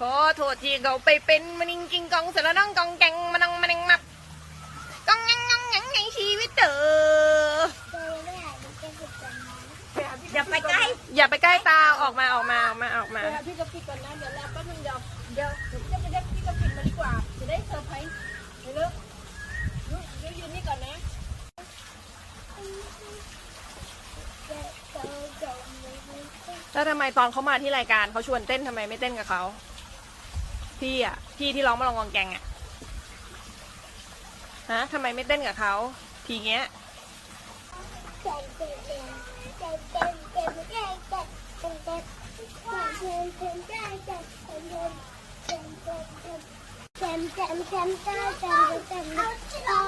ขอโทษที่เขาไปเป็นมันิงกิงกองเสร็จแล้วน้องกองแกงมานังมันงมับกองยังยังยังในชีวิตเธออย่าไปใกล้อย่าไปใกล้ตาออกมาออกมาออกมาออกมาพี่ก็ปิก่อนนะเดี๋ยวรอแป๊บนึงเดี๋ยวเดี๋ยวเดี๋ยวพี่จะไปเรียกพี่ก็ปิมาดีกว่าจะได้เซอร์ไพรส์ไปเร็วลูกเดี๋ยวยืนนี่ก่อนนะแล้วทำไมตอนเขามาที่รายการเขาชวนเต้นทำไมไม่เต้นกับเขา พี่อะ พี่ที่ร้องมาลองกองแกงอะฮะทำไมไม่เต้นกับเขาทีเงี้ยแ